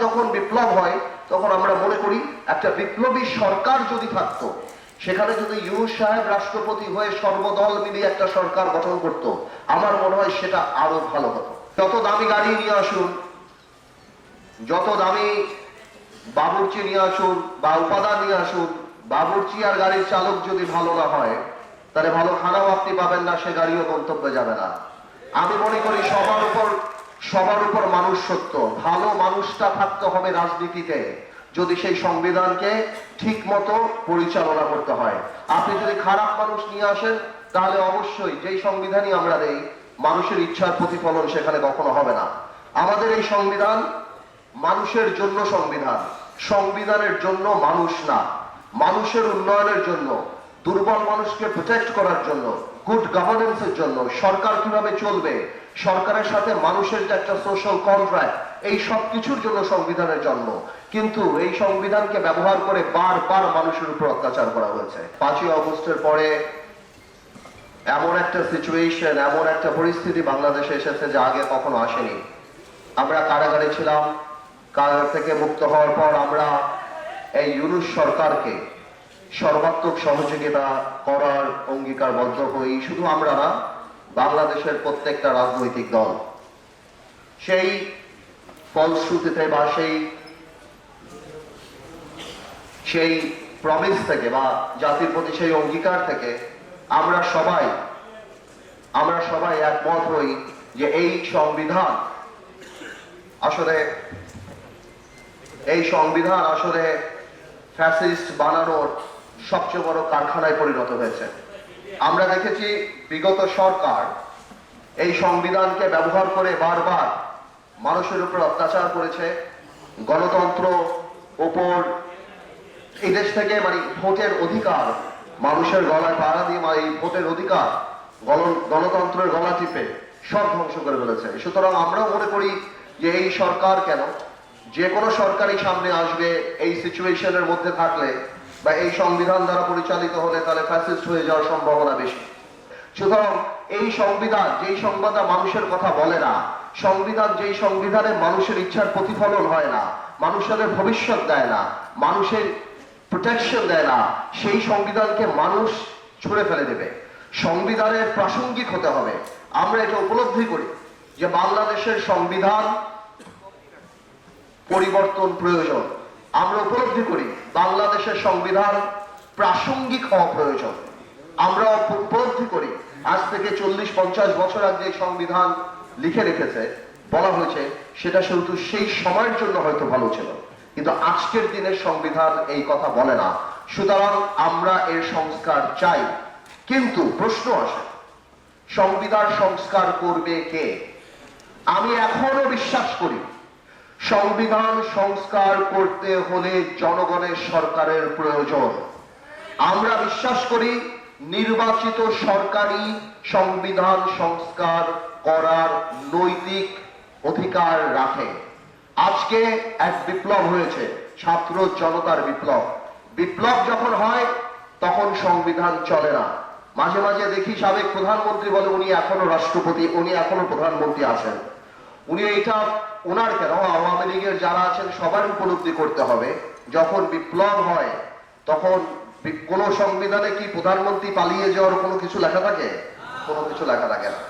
যখন বিপ্লব হয়, তখন আমরা মনে করি একটা বিপ্লবী সরকার যদি থাকতো, সেখানে যদি ইউনুস সাহেব রাষ্ট্রপতি হয়ে সর্বদল মিলিয়ে একটা সরকার গঠন করত, আমার মনে হয় সেটা আরও ভালো হতো। যত দামি গাড়ি নিয়ে আসুন, যত দামি বাবুর্চি নিয়ে আসুন বা উপাদান নিয়ে আসুন, বাবুর্চি আর গাড়ির চালক যদি ভালো না হয়, তাহলে ভালো খানাও আপনি পাবেন না, সে গাড়িও গন্তব্যে যাবে না। আমি মনে করি সবার উপর সবার উপর মানুষ সত্য। ভালো মানুষটা থাকতে হবে রাজনীতিতে, যদি সেই সংবিধানকে ঠিক মতো পরিচালনা করতে হয়। আপনি যদি খারাপ মানুষ নিয়ে আসেন, তাহলে অবশ্যই যেই সংবিধানই আমরা দেই, মানুষের ইচ্ছার প্রতিফলন সেখানে কখনো হবে না। আমাদের এই সংবিধান মানুষের জন্য সংবিধান, সংবিধানের জন্য মানুষ না, মানুষের উন্নয়নের জন্য। দুর্বল মানুষকে প্রোটেক্ট করার জন্য গুড গভর্নেন্সের জন্য সরকার কীভাবে চলবে? সরকারের সাথে মানুষের যে একটা সোশ্যাল কন্ট্রাক্ট এই সব কিছুর জন্য সংবিধানের জন্ম। কিন্তু এই সংবিধানকে ব্যবহার করে বারবার মানুষের উপর অত্যাচার করা হয়েছে। পাঁচই অগস্টের পরে এমন একটা সিচুয়েশন এমন একটা পরিস্থিতি বাংলাদেশে এসেছে যা আগে কখনো আসেনি। আমরা কারাগারে ছিলাম, কারাগার থেকে মুক্ত হওয়ার পর আমরা এই ইউনুস সরকারকে সর্বাত্মক সহযোগিতা করার অঙ্গীকারবদ্ধ হই। শুধু আমরা না, বাংলাদেশের প্রত্যেকটা রাজনৈতিক দল। সেই ফলশ্রুতিতে বা সেই সেই প্রমিস থেকে বা জাতির প্রতি সেই অঙ্গীকার থেকে আমরা সবাই আমরা সবাই একমত হই যে এই সংবিধান আসলে, এই সংবিধান আসলে ফ্যাসিস্ট বানানোর সবচেয়ে বড় কারখানায় পরিণত হয়েছে। আমরা দেখেছি বিগত সরকার এই সংবিধানকে ব্যবহার করে বারবার মানুষের উপর অত্যাচার করেছে, গণতন্ত্র ওপর এই দেশ থেকে মানে ভোটের অধিকার, মানুষের গলায় পাড়া দিয়ে মানে এই ভোটের অধিকার, গণ- গণতন্ত্রের গলা টিপে সব ধ্বংস করে ফেলেছে। সুতরাং আমরাও মনে করি যে এই সরকার কেন? যে কোনো সরকারই সামনে আসবে এই সিচুয়েশনের মধ্যে থাকলে বা এই সংবিধান দ্বারা পরিচালিত হলে তাহলে ফ্যাসিস্ট হয়ে যাওয়ার সম্ভাবনা বেশি। সুতরাং এই সংবিধান, যেই সংবিধান মানুষের কথা বলে না, সংবিধান যেই সংবিধানে মানুষের ইচ্ছার প্রতিফলন হয় না, মানুষের ভবিষ্যৎ দেয় না, মানুষের প্রোটেকশন দেয় না, সেই সংবিধানকে মানুষ ছুঁড়ে ফেলে দেবে। সংবিধানের প্রাসঙ্গিক হতে হবে। আমরা এটা উপলব্ধি করি যে বাংলাদেশের সংবিধান পরিবর্তন প্রয়োজন। আমরা উপলব্ধি করি, বাংলাদেশের সংবিধান প্রাসঙ্গিক হওয়া প্রয়োজন। আমরা উপলব্ধি করি, আজ থেকে চল্লিশ, পঞ্চাশ বছর আগে সংবিধান লিখে রেখেছে, বলা হয়েছে, সেটা শুধু সেই সময়ের জন্য হয়তো ভালো ছিল। কিন্তু আজকের দিনের সংবিধান এই কথা বলে না। সুতরাং আমরা এর সংস্কার চাই। কিন্তু প্রশ্ন আসে, সংবিধান সংস্কার করবে কে? আমি এখনও বিশ্বাস করি সংবিধান সংস্কার করতে হলে জনগণের সরকারের প্রয়োজন। আমরা বিশ্বাস করি, নির্বাচিত সরকারি সংবিধান সংস্কার করার নৈতিক অধিকার রাখে। আজকে এক বিপ্লব হয়েছে, ছাত্র জনতার বিপ্লব। বিপ্লব যখন হয়, তখন সংবিধান চলে না। মাঝে মাঝে দেখি সাবেক প্রধানমন্ত্রী বলে উনি এখনও রাষ্ট্রপতি, উনি এখনও প্রধানমন্ত্রী আছেন। উনি এইটা ওনার কেন? আওয়ামী লীগের যারা আছেন, সবার উপলব্ধি করতে হবে। যখন বিপ্লব হয়, তখন কোন সংবিধানে কি প্রধানমন্ত্রী পালিয়ে যাওয়ার কোনো কিছু লেখা থাকে? কোনো কিছু লেখা থাকে না।